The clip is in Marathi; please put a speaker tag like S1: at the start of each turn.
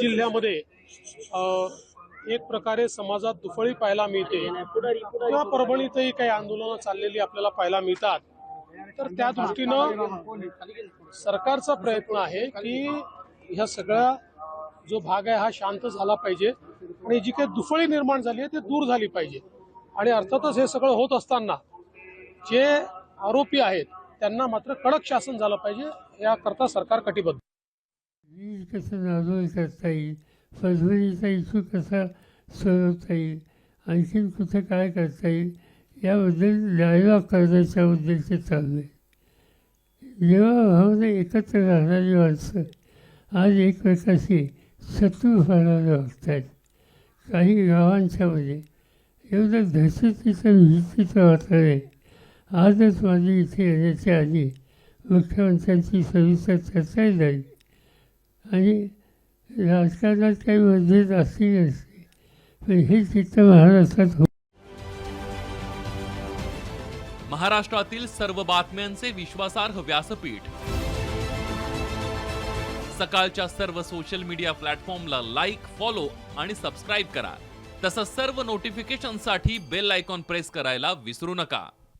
S1: जिल्ह्यामध्ये एक प्रकारे समाजात दुफळी पाहायला मिळते. किंवा परभणीतही काही आंदोलनं चाललेली आपल्याला पाहायला मिळतात. तर त्या दृष्टीनं सरकारचा प्रयत्न आहे की ह्या सगळा जो भाग आहे हा शांत झाला पाहिजे. आणि जी काही दुफळी निर्माण झाली आहे ती दूर झाली पाहिजे. आणि अर्थातच हे सगळं होत असताना जे आरोपी आहेत त्यांना मात्र कडक शासन झालं पाहिजे याकरता सरकार कटिबद्ध.
S2: वीज कसं नाजूक करता येईल परभणीचा इशू कसा सोडवता येईल आणखीन कुठं काय करता येईल याबद्दल डायलॉग करण्याच्याबद्दल उद्देश चालू आहे जेव्हा भावना एकत्र राहणारी माणसं आज एकमेकाशी शत्रू व्हायला वागतात आहेत काही गावांच्यामध्ये एवढं दहशतीचं भीतीचं वातावरण आहे आजच माझी इथे येण्याच्या आधी मुख्यमंत्र्यांची सविस्तर चर्चाही झाली. आणि राजकारणात काही मतभेद असतील नसली पण हे चित्र महाराष्ट्रात हो
S3: महाराष्ट्रातील सर्व बातम्यांचे विश्वासार्ह व्यासपीठ. सकाळच्या सर्व सोशल मीडिया प्लॅटफॉर्मला लाईक फॉलो आणि सबस्क्राईब करा. तसंच सर्व नोटिफिकेशनसाठी बेल आयकॉन प्रेस करायला विसरू नका.